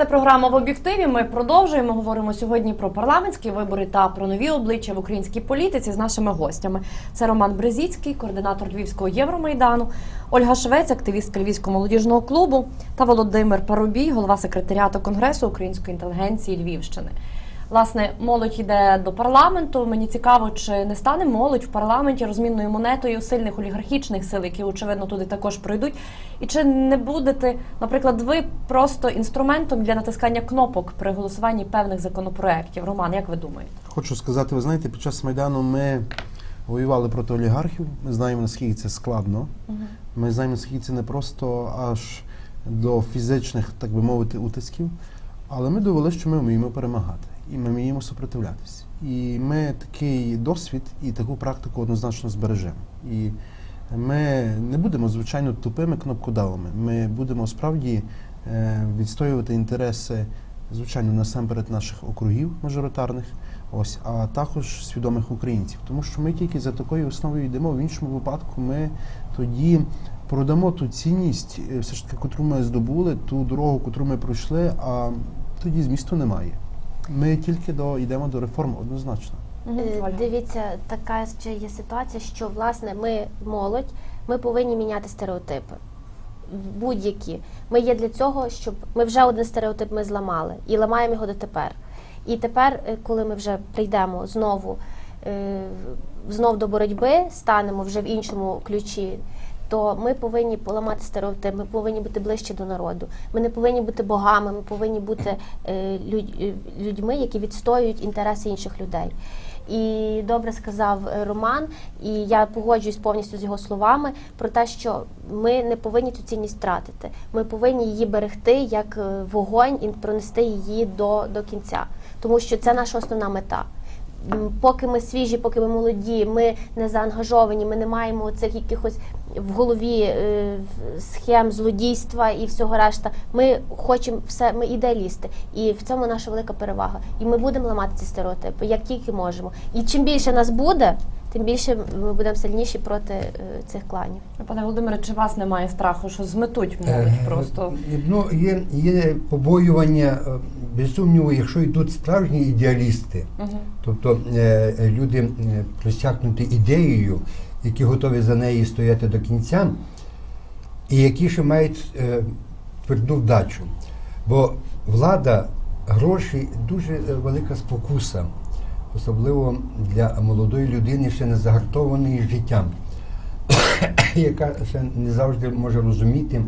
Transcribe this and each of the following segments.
Це програма в об'єктиві. Ми продовжуємо. Говоримо сьогодні про парламентські вибори та про нові обличчя в українській політиці з нашими гостями. Це Роман Брезіцький, координатор Львівського Євромайдану, Ольга Швець, активістка Львівського молодіжного клубу, та Володимир Парубій, голова секретаріату Конгресу української інтелігенції Львівщини. Власне, молодь йде до парламенту. Мені цікаво, чи не стане молодь в парламенті розмінною монетою сильних олігархічних сил, які очевидно туди також прийдуть. І чи не будете, наприклад, ви просто інструментом для натискання кнопок при голосуванні певних законопроєктів? Роман, як ви думаєте? Хочу сказати, ви знаєте, під час Майдану ми воювали проти олігархів. Ми знаємо, наскільки це складно. Ми знаємо, наскільки це не просто аж до фізичних, так би мовити, утисків. Але ми довели, що ми вміємо перемагати і ми вміємо супротивлятися. І ми такий досвід і таку практику однозначно збережемо. І ми не будемо, звичайно, тупими кнопкодавами. Ми будемо справді е, відстоювати інтереси, звичайно, насамперед наших округів мажоритарних, ось, а також свідомих українців. Тому що ми тільки за такою основою йдемо. В іншому випадку ми тоді продамо ту цінність, е, все ж таки, котру ми здобули, ту дорогу, котру ми пройшли, а тоді змісту немає. Ми тільки до йдемо до реформ однозначно. Е, Дивіться, така ще є ситуація, що власне ми молодь, ми повинні міняти стереотипи. Будь-які. Ми є для цього, щоб ми вже один стереотип ми зламали і ламаємо його дотепер. І тепер, е, коли ми вже прийдемо знову, е, знов до боротьби, станемо вже в іншому ключі. То ми повинні поламати стереотип, ми повинні бути ближче до народу. Ми не повинні бути богами, ми повинні бути е, е, людьми, які відстоюють інтереси інших людей. І добре сказав е, Роман, і я погоджуюсь повністю з його словами про те, що ми не повинні цю цінність втратити. Ми повинні її берегти як вогонь і пронести її до, до кінця, тому що це наша основна мета. Поки ми свіжі, поки ми молоді, ми не заангажовані, ми не маємо цих якихось в голові е, схем злодійства і всього решта. Ми хочемо все, ми ідеалісти, і в цьому наша велика перевага. І ми будемо ламати ці стереотипи, як тільки можемо. І чим більше нас буде, тим більше ми будемо сильніші проти е, цих кланів. Пане Володимире, чи вас немає страху, що зметуть молодь Е, просто? Ну, є, є побоювання, без сумніву, якщо йдуть справжні ідеалісти, Мгм. тобто люди е, просякнуті ідеєю, які готові за неї стояти до кінця, і які ще мають е, тверду вдачу. Бо влада, гроші дуже е, велика спокуса, особливо для молодої людини, ще не загартованої життям, яка ще не завжди може розуміти,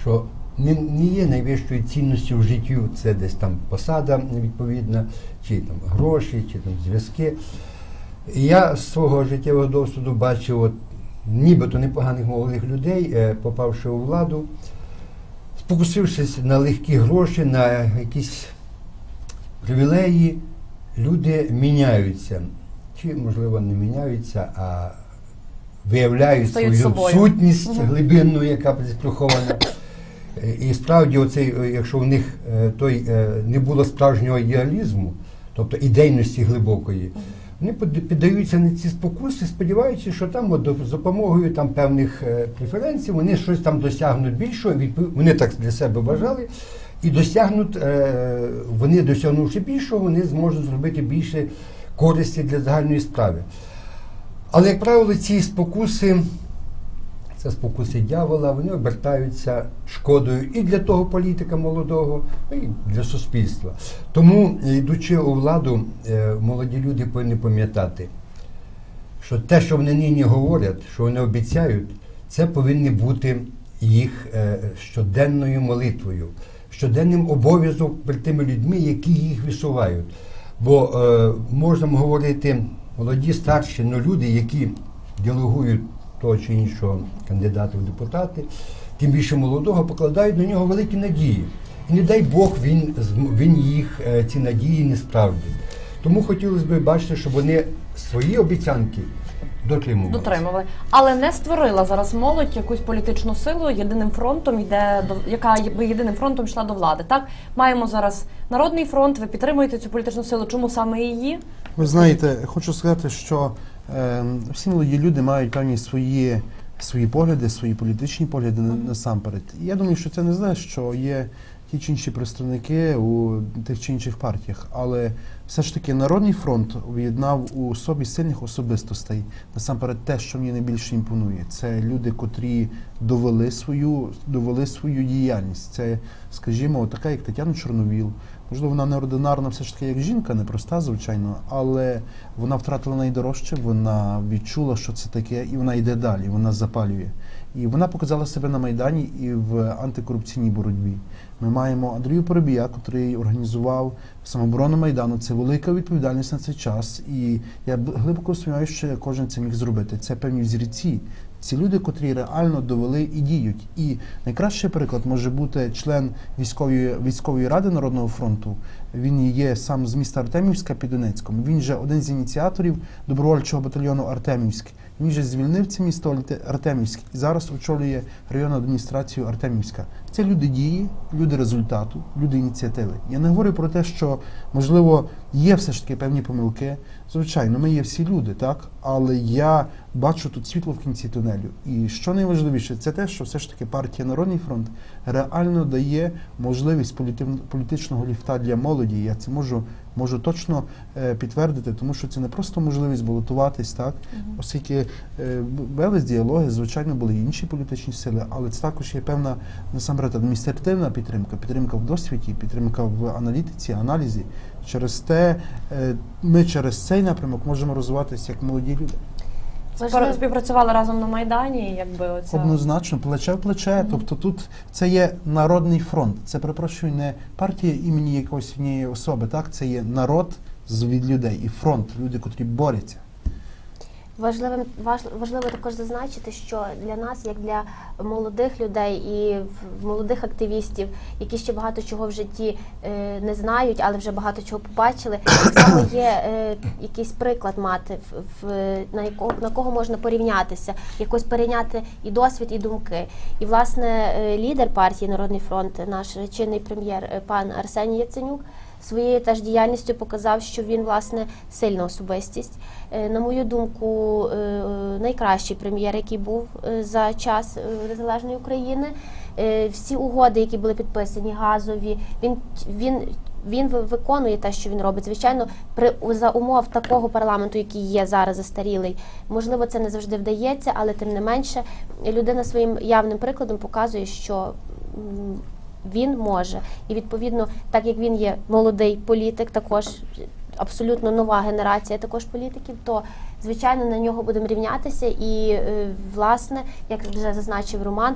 що не, є найвищою цінністю в життю, це десь там посада відповідна, чи там гроші, чи там зв'язки. І я з свого життєвого досвіду бачив от, нібито непоганих молодих людей, е, попавши у владу, спокусившись на легкі гроші, на якісь привілеї, люди міняються. Чи, можливо, не міняються, а виявляють Стають свою собою. сутність Мгм. глибинну, яка прихована. І справді, оцей, е, якщо в них е, той не було справжнього ідеалізму, тобто ідейності глибокої, вони піддаються на ці спокуси, сподіваючись, що там от, з допомогою там, певних е, преференцій вони щось там досягнуть більшого, вони так для себе вважали, і досягнуть, е, вони досягнувши більшого, вони зможуть зробити більше користі для загальної справи. Але, як правило, ці спокуси, це спокуси дьявола, вони обертаються шкодою і для того політика молодого, ну, і для суспільства. Тому, йдучи у владу, е, молоді люди повинні пам'ятати, що те, що вони нині говорять, що вони обіцяють, це повинні бути їх е, щоденною молитвою, щоденним обов'язком перед тими людьми, які їх висувають. Бо е, можемо говорити молоді, старші, але люди, які делегують того чи іншого кандидата в депутати, тим більше молодого, покладають на нього великі надії. І не дай Бог він, він їх е, ці надії не справдить. Тому хотілося б бачити, щоб вони свої обіцянки дотримували. Дотримували, але не створила зараз молодь якусь політичну силу єдиним фронтом йде до яка би єдиним фронтом йшла до влади. Так маємо зараз народний фронт. Ви підтримуєте цю політичну силу. Чому саме її? Ви знаєте, хочу сказати, що е, всі молоді люди мають певні свої свої погляди, свої політичні погляди на- насамперед. І я думаю, що це не знає, що є ті чи інші представники у тих чи інших партіях, але все ж таки Народний фронт об'єднав у собі сильних особистостей. Насамперед, те, що мені найбільше імпонує, це люди, котрі довели свою, довели свою діяльність. Це, скажімо, така, як Тетяна Чорновіл. Можливо, вона неординарна, все ж таки як жінка, непроста, звичайно, але вона втратила найдорожче, вона відчула, що це таке, і вона йде далі, вона запалює. І вона показала себе на Майдані і в антикорупційній боротьбі. Ми маємо Андрію Поробія, який організував самооборону Майдану. Це велика відповідальність на цей час. І я глибоко сумніваюся, що кожен це міг зробити. Це певні взірці. Ці люди, котрі реально довели і діють. І найкращий приклад може бути член військової військової ради Народного фронту. Він є сам з міста Артемівська під Донецьком. Він же один з ініціаторів добровольчого батальйону Артемівськ. Він же звільнив це місто Артемівськ і зараз очолює районну адміністрацію Артемівська. Це люди дії, люди результату, люди ініціативи. Я не говорю про те, що можливо є все ж таки певні помилки. Звичайно, ми є всі люди, так але я бачу тут світло в кінці тунелю. І що найважливіше, це те, що все ж таки партія Народний фронт реально дає можливість політичного ліфта для молоді. Я це можу можу точно е, підтвердити, тому що це не просто можливість балотуватись, так оскільки е, велись діалоги, звичайно, були інші політичні сили, але це також є певна насамперед адміністративна підтримка, підтримка в досвіді, підтримка в аналітиці, аналізі. Через те е, ми через цей напрямок можемо розвиватися як молоді люди. Важливо- Співпрацювали разом на Майдані, якби оце Однозначно, плече в плече. Тобто тут це є народний фронт. Це перепрошую не партія імені якоїсь однієї особи. Так, це є народ з від людей і фронт, люди, котрі борються. Важливим важ- важливо також зазначити, що для нас, як для молодих людей і молодих активістів, які ще багато чого в житті е, не знають, але вже багато чого побачили, так само є е, якийсь приклад мати, в, на якого на кого можна порівнятися, якось перейняти і досвід, і думки. І власне е, лідер партії Народний фронт, наш чинний прем'єр пан Арсеній Яценюк. Своєю теж діяльністю показав, що він власне сильна особистість. Е, На мою думку, е, найкращий прем'єр, який був е, за час незалежної України. Всі угоди, які були підписані, газові, він він. Він виконує те, що він робить. Звичайно, при за умов такого парламенту, який є зараз застарілий, можливо, це не завжди вдається, але тим не менше, людина своїм явним прикладом показує, що він може. І відповідно, так як він є молодий політик, також абсолютно нова генерація також політиків, то звичайно на нього будемо рівнятися. І е, власне, як вже зазначив Роман,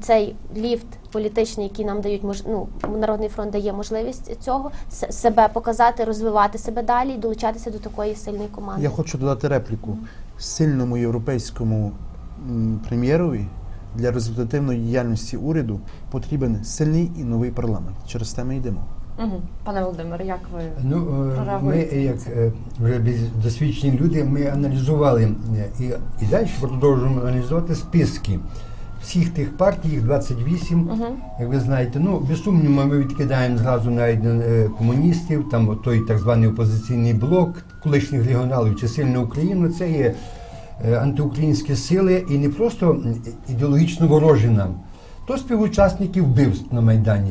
цей ліфт політичний, який нам дають ну, Народний фронт дає можливість цього себе показати, розвивати себе далі і долучатися до такої сильної команди. Я хочу додати репліку сильному європейському прем'єрові для результативної діяльності уряду потрібен сильний і новий парламент. Через те ми йдемо. Угу. Пане Володимире, як ви Ну, е, ми, як е, вже досвідчені люди, ми аналізували е, і, і далі продовжуємо аналізувати списки всіх тих партій, їх 28, Мгм. як ви знаєте. Ну, без сумніву, ми відкидаємо зразу навіть е, комуністів, там той так званий опозиційний блок, колишніх регіоналів чи сильна Україна, це є антиукраїнські сили і не просто ідеологічно ворожі нам, то співучасники вбивств на Майдані.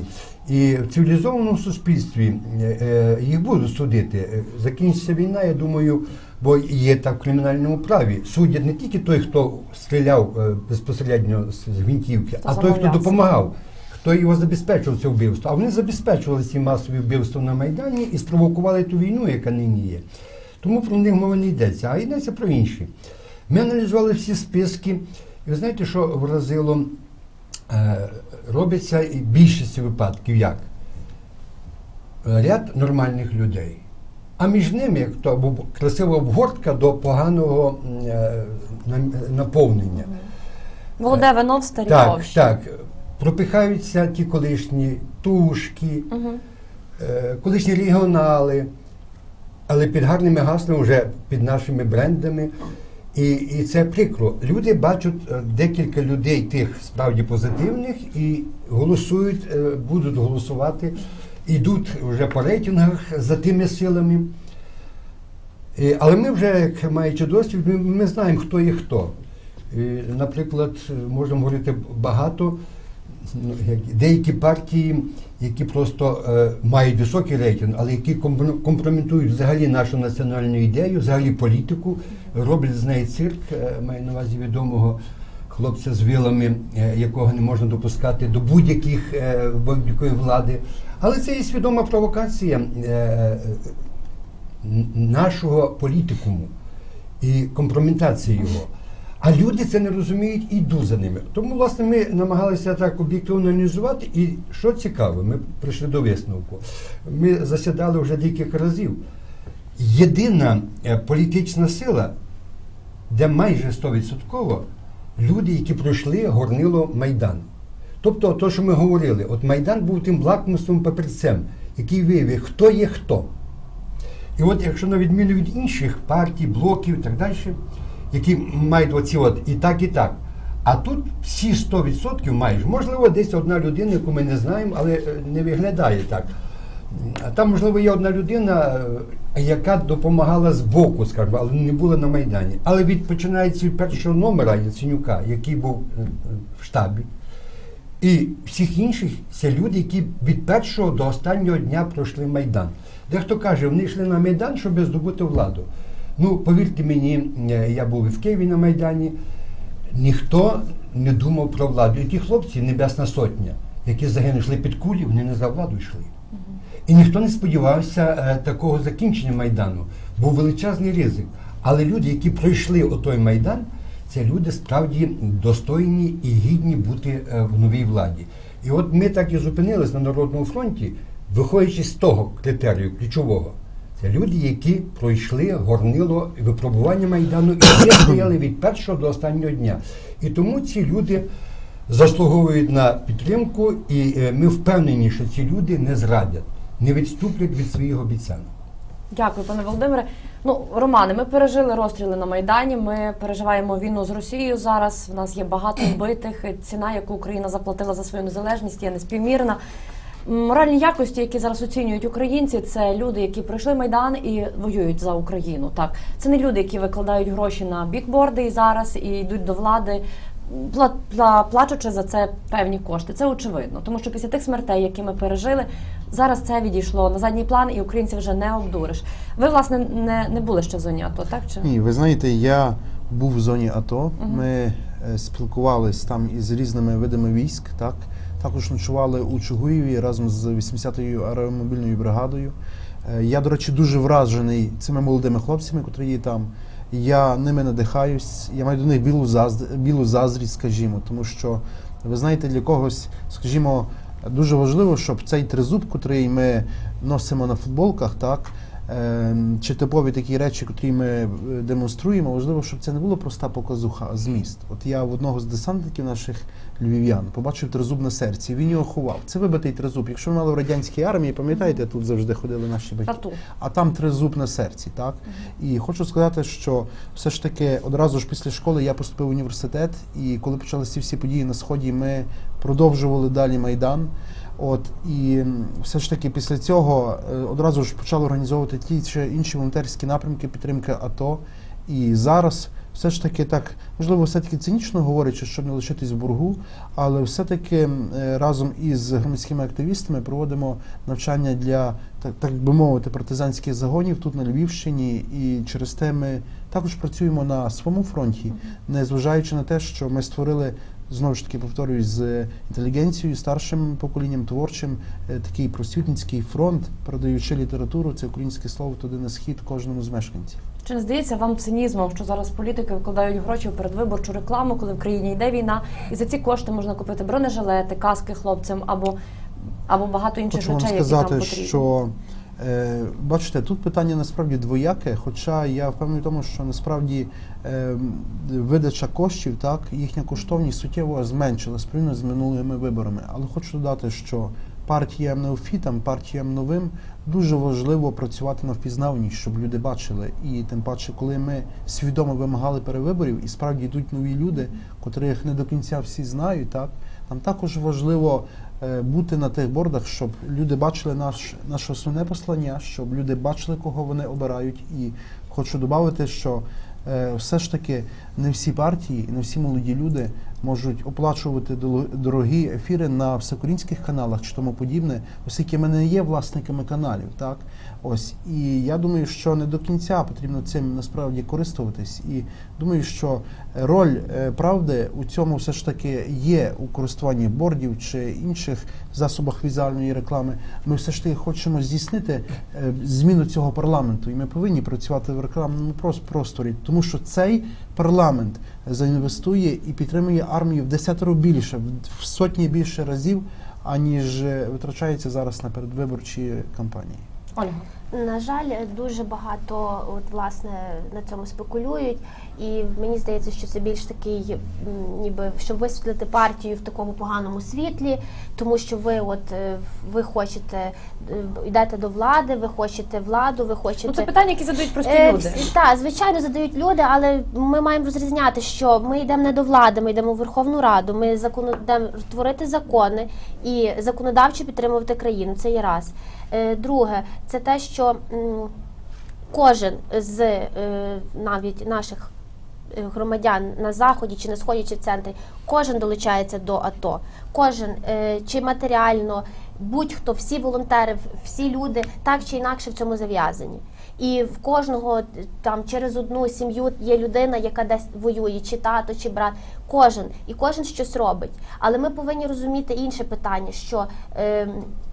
І в цивілізованому суспільстві е, е, їх будуть судити. Е, Закінчиться війна, я думаю, бо є так в кримінальному праві. Судять не тільки той, хто стріляв е, безпосередньо з з гвинтівки, Хто а той, хто допомагав. Хто його забезпечував це вбивство? А вони забезпечували ці масові вбивства на Майдані і спровокували ту війну, яка нині є. Тому про них мова не йдеться, а йдеться про інші. Ми аналізували всі списки, і ви знаєте, що вразило? Е, робиться і в більшості випадків як? Ряд нормальних людей. А між ними, як то або красива обгортка до поганого е, наповнення. Молоде вино в старій Так, ковші. так. Пропихаються ті колишні тушки, Угу. колишні регіонали, але під гарними гаслами, вже під нашими брендами. І, і це прикро. Люди бачать е, декілька людей, тих справді позитивних, і голосують, е, будуть голосувати, йдуть вже по рейтингах за тими силами. І, але ми вже, як маючи досвід, ми, ми знаємо, хто є хто. І, наприклад, можемо говорити багато. Ну, як- Деякі партії, які просто е, мають високий рейтинг, але які компро- компрометують взагалі нашу національну ідею, взагалі політику, роблять з неї цирк, е, маю на увазі відомого хлопця з вилами, е, якого не можна допускати до будь-яких будь-якої влади. Але це є свідома провокація нашого політикуму і компрометація його. А люди це не розуміють і йдуть за ними. Тому, власне, ми намагалися так об'єктивно аналізувати. І що цікаво, ми прийшли до висновку. Ми засідали вже декілька разів. Єдина е, політична сила, де майже 100% люди, які пройшли горнило Майдану. Тобто, то, що ми говорили, от Майдан був тим лакмусовим папірцем, який виявив, хто є хто. І от якщо на відміну від інших партій, блоків і так далі, які мають оці от і так, і так. А тут всі 100% майже, можливо, десь одна людина, яку ми не знаємо, але е, не виглядає так. Там, можливо, є одна людина, е, яка допомагала з боку, скажімо, але не була на Майдані. Але від починається від першого номера Яценюка, який був е, в штабі, і всіх інших це люди, які від першого до останнього дня пройшли Майдан. Дехто каже, вони йшли на Майдан, щоб здобути владу. Ну, повірте мені, е, я був і в Києві на Майдані, ніхто не думав про владу. І ті хлопці, Небесна Сотня, які загинули йшли під кулі, вони не за владу йшли. І ніхто не сподівався е, такого закінчення Майдану. Був величезний ризик. Але люди, які пройшли отой Майдан, це люди справді достойні і гідні бути е, в новій владі. І от ми так і зупинились на Народному фронті, виходячи з того критерію ключового. Це люди, які пройшли горнило випробування Майдану і не стояли від першого до останнього дня. І тому ці люди заслуговують на підтримку, і е, ми впевнені, що ці люди не зрадять, не відступлять від своїх обіцянок. Дякую, пане Володимире. Ну, Романе, ми пережили розстріли на Майдані. Ми переживаємо війну з Росією зараз. В нас є багато вбитих. Ціна, яку Україна заплатила за свою незалежність, є неспівмірна. Моральні якості, які зараз оцінюють українці, це люди, які пройшли майдан і воюють за Україну. Так, це не люди, які викладають гроші на бікборди і зараз і йдуть до влади, пла- пла- плачучи за це певні кошти. Це очевидно, тому що після тих смертей, які ми пережили, зараз це відійшло на задній план, і українців вже не обдуриш. Ви власне не, не були ще в зоні АТО, так чи Ні, ви знаєте, я був в зоні АТО. Ми е, спілкувались там із різними видами військ. Так також ночували у Чугуєві разом з 80-ю аеромобільною бригадою. Е, Я, до речі, дуже вражений цими молодими хлопцями, котрі є там. Я ними надихаюсь. Я маю до них білу зазд... білу заздрість, скажімо, тому що ви знаєте, для когось, скажімо, дуже важливо, щоб цей тризуб, котрий ми носимо на футболках, так. Ем, чи типові такі речі, котрі ми е, демонструємо, важливо, щоб це не було проста показуха, а зміст. От я в одного з десантників наших львів'ян побачив тризуб на серці, він його ховав. Це вибитий тризуб. Якщо ви мали в радянській армії, пам'ятаєте, тут завжди ходили наші батьки. тату? А там тризуб на серці, так? І хочу сказати, що все ж таки одразу ж після школи я поступив в університет, і коли почалися всі події на сході, ми продовжували далі майдан. От і все ж таки після цього е, одразу ж почали організовувати ті чи інші волонтерські напрямки підтримки АТО. І зараз все ж таки так, можливо, все-таки цинічно говорячи, щоб не лишитись в боргу, але все-таки е, разом із громадськими активістами проводимо навчання для так, так би мовити партизанських загонів тут на Львівщині, і через те ми також працюємо на своєму фронті, незважаючи на те, що ми створили знову ж таки повторюсь з інтелігенцією, старшим поколінням творчим, е, такий просвітницький фронт, передаючи літературу, це українське слово туди на схід кожному з мешканців. Чи не здається вам цинізмом, що зараз політики викладають гроші в передвиборчу рекламу, коли в країні йде війна, і за ці кошти можна купити бронежилети, каски хлопцям або, або багато інших Хочу вам речей, які сказати, там потрібні? що бачите, тут питання насправді двояке, хоча я впевнений в тому, що насправді е, видача коштів, так, їхня коштовність суттєво зменшилась порівняно з минулими виборами. Але хочу додати, що партіям неофітам, партіям новим дуже важливо працювати на впізнаваність, щоб люди бачили. І тим паче, коли ми свідомо вимагали перевиборів, і справді йдуть нові люди, котрих не до кінця всі знають, так нам також важливо е, бути на тих бордах, щоб люди бачили наш, наше основне послання, щоб люди бачили, кого вони обирають. І хочу додати, що е, все ж таки не всі партії і не всі молоді люди можуть оплачувати дорогі ефіри на всеукраїнських каналах чи тому подібне, оскільки ми не є власниками каналів. Так ось і я думаю, що не до кінця потрібно цим насправді користуватись. І думаю, що роль е, правди у цьому все ж таки є у користуванні бордів чи інших засобах візуальної реклами. Ми все ж таки хочемо здійснити е, зміну цього парламенту, і ми повинні працювати в рекламному прос- просторі, тому що цей парламент заінвестує і підтримує армію в десятеро більше, в- в сотні більше разів, аніж е, витрачається зараз на передвиборчі кампанії. Ольга. На жаль, дуже багато от, власне на цьому спекулюють, і мені здається, що це більш такий, ніби щоб висвітлити партію в такому поганому світлі, тому що ви, от е, ви хочете е, йдете до влади, ви хочете владу, ви хочете Ну це питання, які задають прості Е, люди. Так, звичайно, задають люди, але ми маємо розрізняти, що ми йдемо не до влади, ми йдемо в Верховну Раду. Ми закону йдемо творити закони і законодавчо підтримувати країну. Це є раз. Друге, це те, що кожен з навіть наших громадян на заході чи на сході, чи в центрі, кожен долучається до АТО. Кожен е, чи матеріально, будь-хто, всі волонтери, всі люди так чи інакше в цьому зав'язані. І в кожного е, там через одну сім'ю є людина, яка десь воює, чи тато, чи брат. Кожен і кожен щось робить. Але ми повинні розуміти інше питання: що е,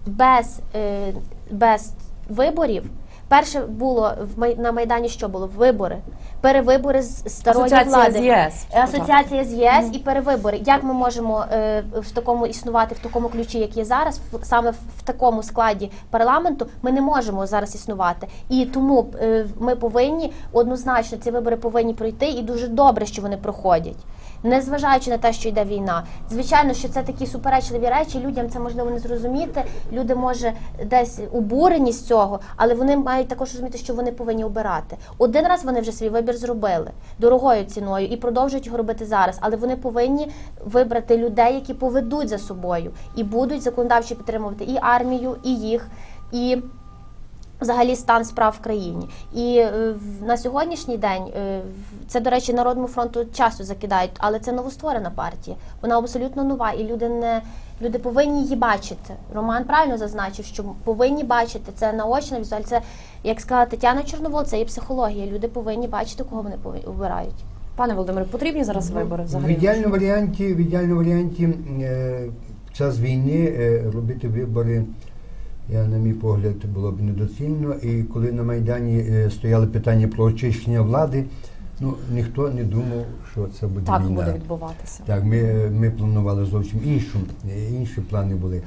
без, е, без виборів. Перше було в на майдані. Що було вибори, перевибори з старої Асоціація влади. з ЄС. Асоціація з ЄС і перевибори. Як ми можемо е, в такому існувати в такому ключі, як є зараз, в- саме в, в такому складі парламенту, ми не можемо зараз існувати. І тому е, ми повинні однозначно ці вибори повинні пройти, і дуже добре, що вони проходять. Незважаючи на те, що йде війна, звичайно, що це такі суперечливі речі. Людям це можливо не зрозуміти. Люди може десь обурені з цього, але вони мають також розуміти, що вони повинні обирати. Один раз вони вже свій вибір зробили дорогою ціною і продовжують його робити зараз. Але вони повинні вибрати людей, які поведуть за собою і будуть законодавчо підтримувати і армію, і їх, і взагалі стан справ в країні. І е, в- на сьогоднішній день е, в- це, до речі, Народному фронту часу закидають, але це новостворена партія. Вона абсолютно нова, і люди не люди повинні її бачити. Роман правильно зазначив, що повинні бачити це наочна візуаль. Це як сказала Тетяна Чорновол, це і психологія. Люди повинні бачити, кого вони обирають. Пане Володимире, потрібні зараз вибори В ідеальному варіанті, в ідеальному варіанті е, час війни е, робити вибори, я, на мій погляд, було б недоцільно. І коли на Майдані е, стояли питання про очищення влади, ну ніхто не думав, що це буде Так війна. буде відбуватися. Так, ми, ми планували зовсім іншу, е, інші плани були.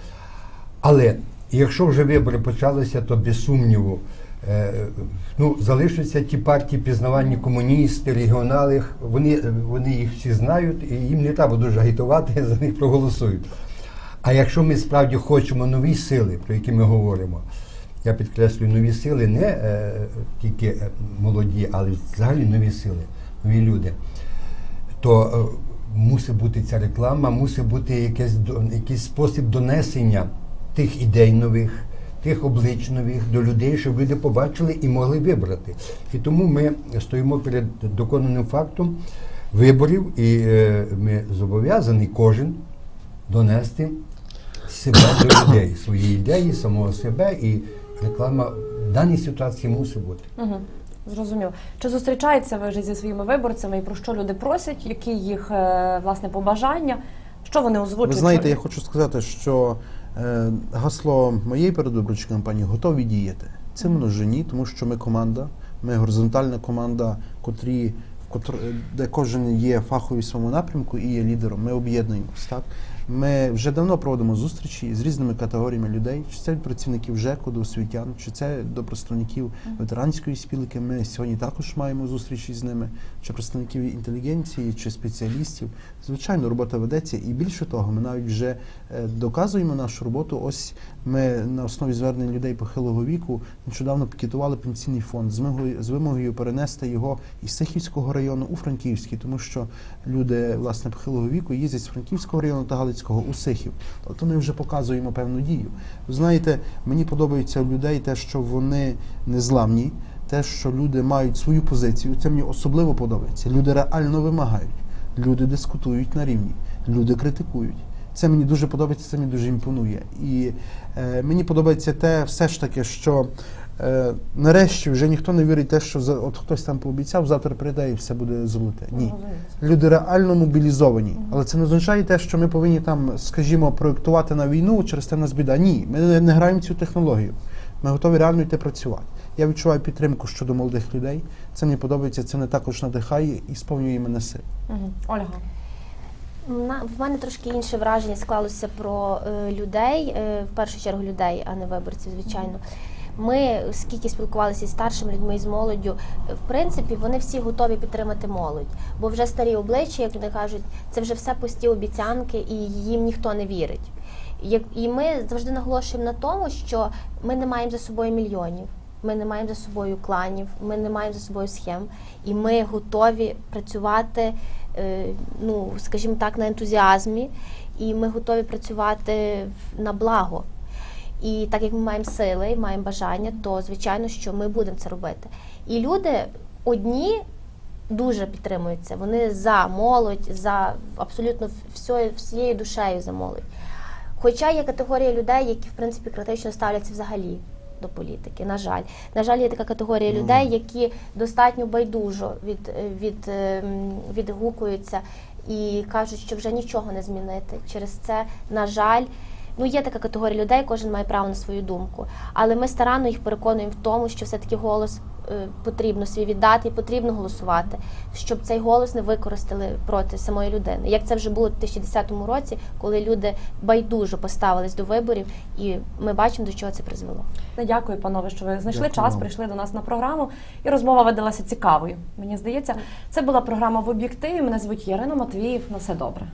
Але якщо вже вибори почалися, то без сумніву е, ну, залишаться ті партії пізнавальні комуністи, регіонали, вони, вони їх всі знають, і їм не треба дуже агітувати, за них проголосують. А якщо ми справді хочемо нові сили, про які ми говоримо, я підкреслюю нові сили, не е, тільки е, молоді, але взагалі нові сили, нові люди, то е, мусить бути ця реклама, мусить бути якийсь, якийсь спосіб донесення тих ідей нових, тих облич нових до людей, щоб люди побачили і могли вибрати. І тому ми стоїмо перед доконаним фактом виборів, і е, ми зобов'язані кожен донести себе до людей, свої ідеї, самого себе, і реклама в даній ситуації мусить бути. Угу. Зрозуміло. Чи зустрічаєтеся ви вже зі своїми виборцями і про що люди просять, які їх е, власне побажання? Що вони озвучують? Ви знаєте, я хочу сказати, що е, гасло моєї передвиборчої кампанії готові діяти. Це множині, тому що ми команда, ми горизонтальна команда, котрі де кожен є фаховий в своєму напрямку і є лідером. Ми об'єднуємось. Так ми вже давно проводимо зустрічі з різними категоріями людей. Чи це від працівників ЖЕКу до освітян, чи це до представників ветеранської спілки. Ми сьогодні також маємо зустрічі з ними, чи представників інтелігенції, чи спеціалістів. Звичайно, робота ведеться, і більше того, ми навіть вже е, доказуємо нашу роботу. Ось ми на основі звернень людей похилого віку нещодавно пікетували пенсійний фонд з вимогою перенести його із Сихівського району у Франківський, тому що люди власне похилого віку їздять з Франківського району та Галицького у Сихів. Тобто ми вже показуємо певну дію. Ви знаєте, мені подобається у людей те, що вони незламні. те, що люди мають свою позицію, це мені особливо подобається. Люди реально вимагають, люди дискутують на рівні, люди критикують. Це мені дуже подобається, це мені дуже імпонує. І е, мені подобається те, все ж таки, що е, нарешті вже ніхто не вірить те, що за, от хтось там пообіцяв, завтра прийде і все буде золоте. Ні. Люди реально мобілізовані. Але це не означає те, що ми повинні там, скажімо, проєктувати на війну через те в нас біда. Ні, ми не, не граємо цю технологію. Ми готові реально йти працювати. Я відчуваю підтримку щодо молодих людей. Це мені подобається, це мене також надихає і сповнює мене сил. Мгм. Ольга. На- В мене трошки інше враження склалося про е, людей, е, в першу чергу людей, а не виборців, звичайно. Ми, скільки спілкувалися із старшими людьми, з молоддю, в принципі, вони всі готові підтримати молодь. Бо вже старі обличчя, як вони кажуть, це вже все пусті обіцянки, і їм ніхто не вірить. І ми завжди наголошуємо на тому, що ми не маємо за собою мільйонів. Ми не маємо за собою кланів, ми не маємо за собою схем, і ми готові працювати, е, ну скажімо так, на ентузіазмі, і ми готові працювати на благо. І так як ми маємо сили, маємо бажання, то звичайно, що ми будемо це робити. І люди одні дуже підтримують це. Вони за молодь, за абсолютно всьою, всією душею за молодь. Хоча є категорія людей, які в принципі критично ставляться взагалі до політики. На жаль, на жаль, є така категорія людей, які достатньо байдужо від, від, ем, відгукуються і кажуть, що вже нічого не змінити. Через це, на жаль, ну є така категорія людей, кожен має право на свою думку. Але ми старанно їх переконуємо в тому, що все-таки голос е, потрібно свій віддати і потрібно голосувати, щоб цей голос не використали проти самої людини. Як це вже було в 2010 році, коли люди байдужо поставились до виборів, і ми бачимо, до чого це призвело. Ну, Дякую, панове, що ви знайшли Дякую час, прийшли до нас на програму, і розмова видалася цікавою. Мені здається, це була програма в об'єктиві. Мене звуть Ярина Матвіїв. На все добре.